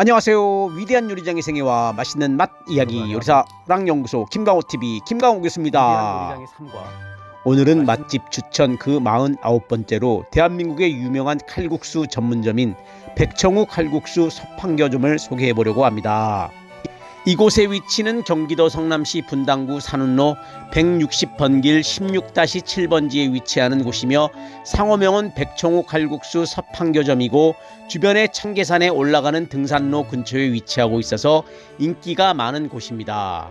안녕하세요. 위대한 요리장의 생애와 맛있는 맛 이야기 요리사 랑연구소 김강호 TV 김강호 교수입니다. 오늘은 맛집 추천 그 49번째로 대한민국의 유명한 칼국수 전문점인 백청우 칼국수 서판교점을 소개해 보려고 합니다. 이곳의 위치는 경기도 성남시 분당구 산운로 160번 길 16-7번지에 위치하는 곳이며 상호명은 백청우 칼국수 서판교점이고 주변에 청계산에 올라가는 등산로 근처에 위치하고 있어서 인기가 많은 곳입니다.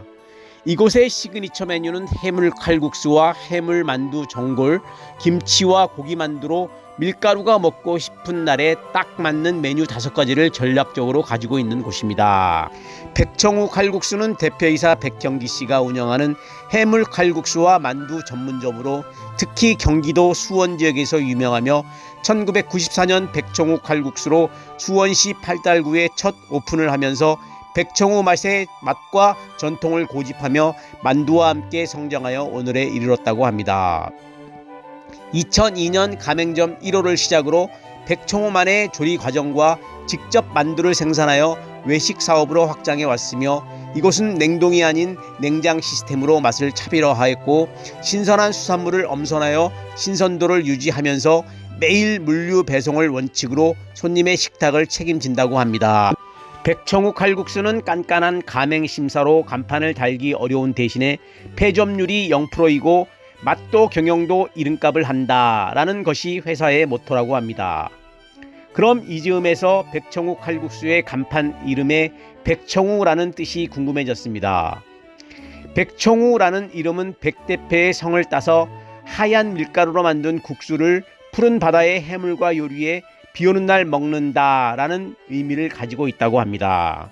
이곳의 시그니처 메뉴는 해물 칼국수와 해물 만두 전골, 김치와 고기 만두로 밀가루가 먹고 싶은 날에 딱 맞는 메뉴 다섯 가지를 전략적으로 가지고 있는 곳입니다. 백청우 칼국수는 대표이사 백경기 씨가 운영하는 해물 칼국수와 만두 전문점으로 특히 경기도 수원 지역에서 유명하며 1994년 백청우 칼국수로 수원시 팔달구에 첫 오픈을 하면서 백청우 맛의 맛과 전통을 고집하며 만두와 함께 성장하여 오늘에 이르렀다고 합니다. 2002년 가맹점 1호를 시작으로 백청호만의 조리 과정과 직접 만두를 생산하여 외식 사업으로 확장해 왔으며 이곳은 냉동이 아닌 냉장 시스템으로 맛을 차별화하였고 신선한 수산물을 엄선하여 신선도를 유지하면서 매일 물류 배송을 원칙으로 손님의 식탁을 책임진다고 합니다. 백청우 칼국수는 깐깐한 가맹 심사로 간판을 달기 어려운 대신에 폐점률이 0%이고 맛도 경영도 이름값을 한다라는 것이 회사의 모토라고 합니다. 그럼 이 즈음에서 백청우 칼국수의 간판 이름에 백청우라는 뜻이 궁금해졌습니다. 백청우라는 이름은 백대패의 성을 따서 하얀 밀가루로 만든 국수를 푸른 바다의 해물과 요리에 비 오는 날 먹는다라는 의미를 가지고 있다고 합니다.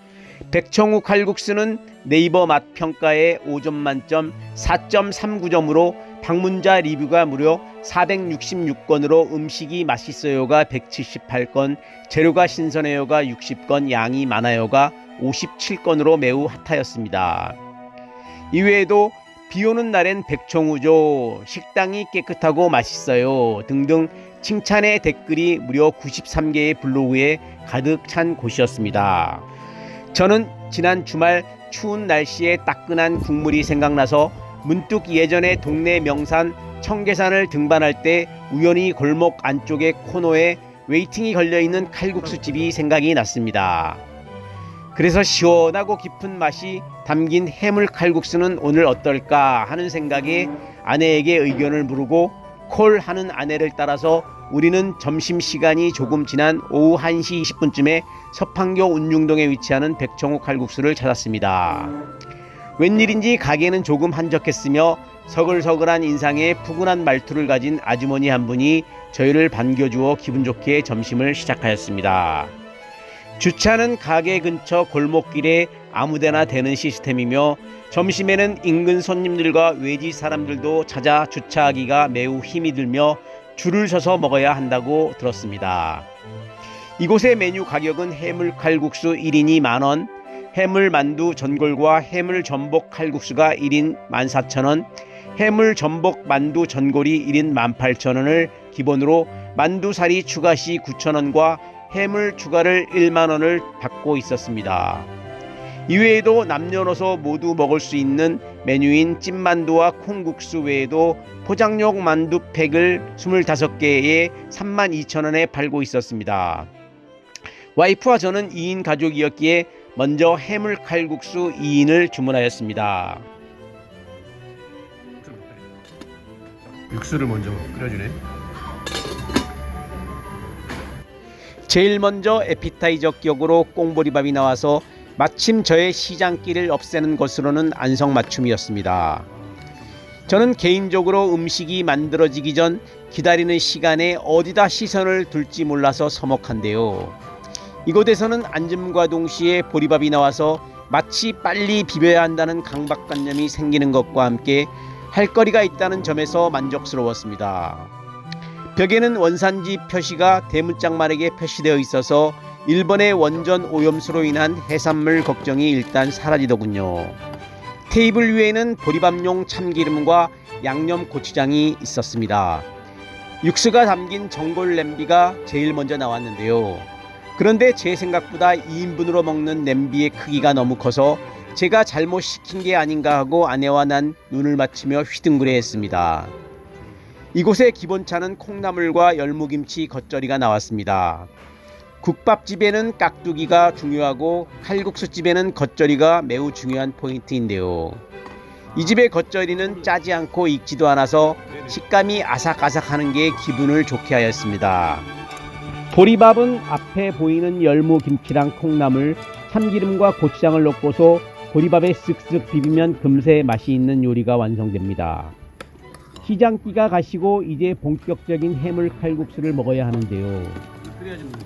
백청우 칼국수는 네이버 맛 평가에 5점 만점 4.39점으로 방문자 리뷰가 무려 466건으로 음식이 맛있어요가 178건, 재료가 신선해요가 60건, 양이 많아요가 57건으로 매우 핫하였습니다. 이외에도 비 오는 날엔 백청우죠. 식당이 깨끗하고 맛있어요. 등등 칭찬의 댓글이 무려 93개의 블로그에 가득 찬 곳이었습니다. 저는 지난 주말 추운 날씨에 따끈한 국물이 생각나서 문득 예전에 동네 명산 청계산을 등반할 때 우연히 골목 안쪽의 코너에 웨이팅이 걸려 있는 칼국수 집이 생각이 났습니다. 그래서 시원하고 깊은 맛이 담긴 해물 칼국수는 오늘 어떨까 하는 생각에 아내에게 의견을 물고 콜 하는 아내를 따라서 우리는 점심 시간이 조금 지난 오후 1시 20분쯤에 서판교 운중동에 위치하는 백청호 칼국수를 찾았습니다. 웬일인지 가게는 조금 한적했으며 서글서글한 인상에 푸근한 말투를 가진 아주머니 한 분이 저희를 반겨주어 기분 좋게 점심을 시작하였습니다. 주차는 가게 근처 골목길에 아무데나 되는 시스템이며 점심에는 인근 손님들과 외지 사람들도 찾아 주차하기가 매우 힘이 들며 줄을 서서 먹어야 한다고 들었습니다. 이곳의 메뉴 가격은 해물 칼국수 1인이 만원, 해물 만두 전골과 해물 전복 칼국수가 1인 14,000원, 해물 전복 만두 전골이 1인 18,000원을 기본으로 만두사리 추가 시 9,000원과 해물 추가를 1만 원을 받고 있었습니다. 이외에도 남녀노소 모두 먹을 수 있는 메뉴인 찐만두와 콩국수 외에도 포장용 만두 팩을 25개에 32,000원에 팔고 있었습니다. 와이프와 저는 2인 가족이었기에 먼저 해물 칼국수 2인을 주문하였습니다. 육수를 먼저 끓여주네. 제일 먼저 에피타이저 격으로 꽁보리밥이 나와서 마침 저의 시장기를 없애는 것으로는 안성맞춤이었습니다. 저는 개인적으로 음식이 만들어지기 전 기다리는 시간에 어디다 시선을 둘지 몰라서 서먹한데요. 이곳에서는 앉음과 동시에 보리밥이 나와서 마치 빨리 비벼야 한다는 강박관념이 생기는 것과 함께 할 거리가 있다는 점에서 만족스러웠습니다. 벽에는 원산지 표시가 대문짝만하게 표시되어 있어서 일본의 원전 오염수로 인한 해산물 걱정이 일단 사라지더군요. 테이블 위에는 보리밥용 참기름과 양념 고추장이 있었습니다. 육수가 담긴 전골 냄비가 제일 먼저 나왔는데요. 그런데 제 생각보다 2인분으로 먹는 냄비의 크기가 너무 커서 제가 잘못 시킨 게 아닌가 하고 아내와 난 눈을 맞추며 휘둥그레 했습니다. 이곳의 기본차는 콩나물과 열무김치 겉절이가 나왔습니다. 국밥집에는 깍두기가 중요하고 칼국수집에는 겉절이가 매우 중요한 포인트인데요. 이 집의 겉절이는 짜지 않고 익지도 않아서 식감이 아삭아삭하는 게 기분을 좋게 하였습니다. 보리밥은 앞에 보이는 열무 김치랑 콩나물, 참기름과 고추장을 넣고서 보리밥에 쓱쓱 비비면 금세 맛이 있는 요리가 완성됩니다. 시장기가 가시고 이제 본격적인 해물 칼국수를 먹어야 하는데요.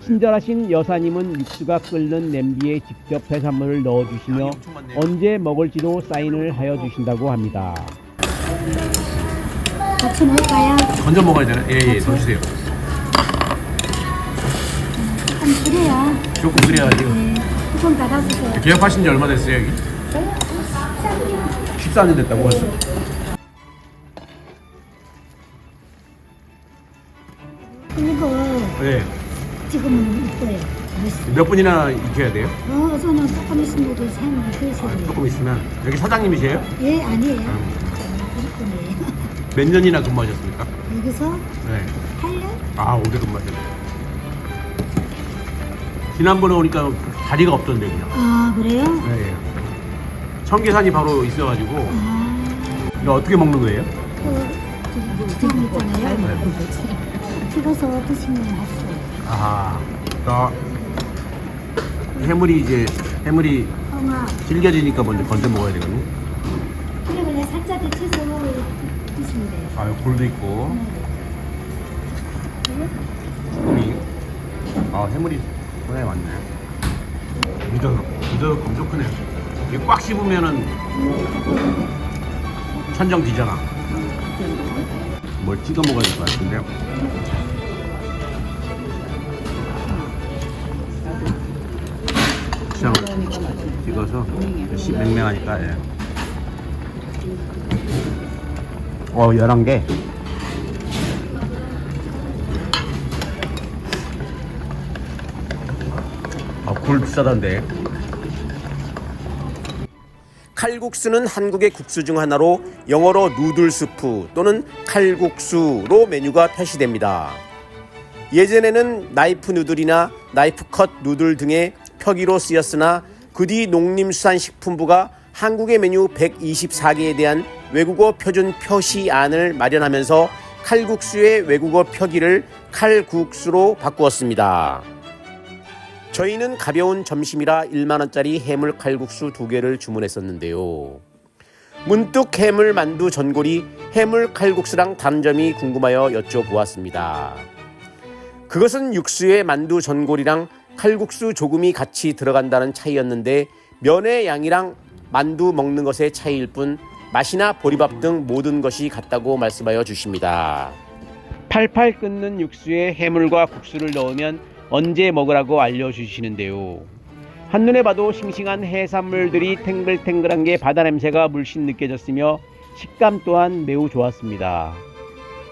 친절하신 여사님은 육수가 끓는 냄비에 직접 해산물을 넣어주시며 언제 먹을지도 사인을 하여 주신다고 합니다. 같이 먹을까요? 건져 먹어야 되나? 예, 예, 더 주세요. 좀 그래요. 조금 끓여야지. 네. 조금 닫아주세요. 개업하신 지 얼마 됐어요, 여기? 14년 됐다고 벌써. 이거 네. 지금은 이뻐요. 맛있어. 몇 분이나 익혀야 돼요? 어, 저는 조금 있으면 도 아, 드세요. 조금 있으면. 여기 사장님이세요? 예, 아니에요. 음. 그렇군요. 몇 년이나 근무하셨습니까? 여기서 네. 8년? 아, 오래 근무하셨네. 지난번에 오니까 다리가 없던데, 그냥. 아, 그래요? 네. 청계산이 바로 있어가지고, 아, 이거 어떻게 먹는 거예요? 그, 저기 뭐, 장 있잖아요. 찍어서 드시면 맛있어요. 아, 자, 해물이 이제, 해물이 홍합. 질겨지니까 먼저 건져 먹어야 되거든요. 그래, 그냥 살짝 데쳐서 드시면 돼요. 아, 굴도 있고, 쭈꾸미. 아, 해물이 손에 왔네. 미더덕, 미더덕 엄청 크네. 이거 꽉 씹으면은 천정 뒤잖아. 뭘 찍어 먹어야 될 것 같은데. 시장 찍어서 씨 맹맹하니까 예. 어, 11개. 아, 굴 비싸던데. 칼국수는 한국의 국수 중 하나로 영어로 누들 수프 또는 칼국수로 메뉴가 표시됩니다. 예전에는 나이프 누들이나 나이프 컷 누들 등의 표기로 쓰였으나 그 뒤 농림수산식품부가 한국의 메뉴 124개에 대한 외국어 표준 표시안을 마련하면서 칼국수의 외국어 표기를 칼국수로 바꾸었습니다. 저희는 가벼운 점심이라 1만원짜리 해물 칼국수 두 개를 주문했었는데요. 문득 해물 만두 전골이 해물 칼국수랑 다른 점이 궁금하여 여쭤보았습니다. 그것은 육수에 만두 전골이랑 칼국수 조금이 같이 들어간다는 차이였는데 면의 양이랑 만두 먹는 것의 차이일 뿐 맛이나 보리밥 등 모든 것이 같다고 말씀하여 주십니다. 팔팔 끓는 육수에 해물과 국수를 넣으면 언제 먹으라고 알려주시는데요. 한눈에 봐도 싱싱한 해산물들이 탱글탱글한 게 바다 냄새가 물씬 느껴졌으며 식감 또한 매우 좋았습니다.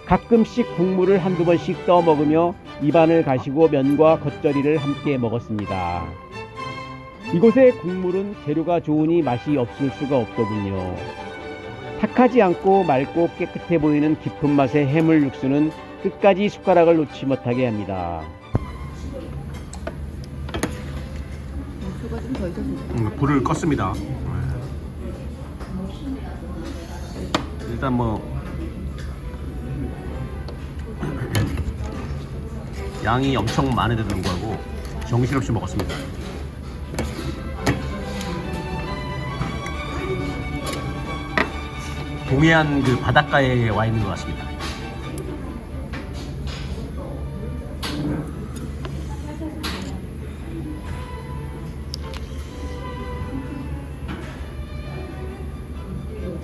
가끔씩 국물을 한두 번씩 떠 먹으며 입안을 가시고 면과 겉절이를 함께 먹었습니다. 이곳의 국물은 재료가 좋으니 맛이 없을 수가 없더군요. 탁하지 않고 맑고 깨끗해 보이는 깊은 맛의 해물 육수는 끝까지 숟가락을 놓지 못하게 합니다. 음, 불을 껐습니다. 네. 일단 뭐 양이 엄청 많은데도 불구하고 정신없이 먹었습니다. 동해안 그 바닷가에 와 있는 것 같습니다.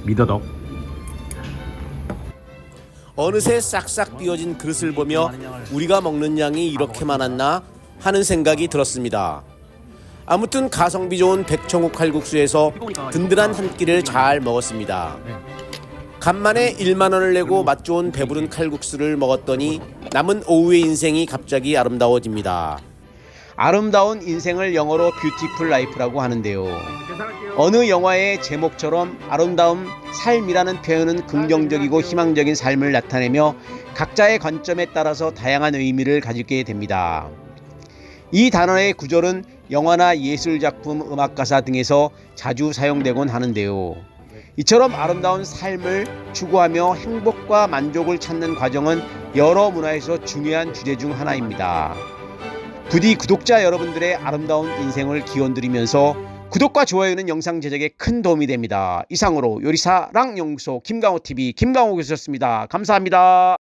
미더덕. 어느새 싹싹 비워진 그릇을 보며 우리가 먹는 양이 이렇게 많았나 하는 생각이 들었습니다. 아무튼 가성비 좋은 백청국 칼국수에서 든든한 한 끼를 잘 먹었습니다. 간만에 1만 원을 내고 맛 좋은 배부른 칼국수를 먹었더니 남은 오후의 인생이 갑자기 아름다워집니다. 아름다운 인생을 영어로 뷰티풀 라이프라고 하는데요. 어느 영화의 제목처럼 아름다운 삶이라는 표현은 긍정적이고 희망적인 삶을 나타내며 각자의 관점에 따라서 다양한 의미를 가지게 됩니다. 이 단어의 구절은 영화나 예술 작품, 음악 가사 등에서 자주 사용되곤 하는데요. 이처럼 아름다운 삶을 추구하며 행복과 만족을 찾는 과정은 여러 문화에서 중요한 주제 중 하나입니다. 부디 구독자 여러분들의 아름다운 인생을 기원드리면서 구독과 좋아요는 영상 제작에 큰 도움이 됩니다. 이상으로 요리사랑 연구소 김강호 TV 김강호 교수였습니다. 감사합니다.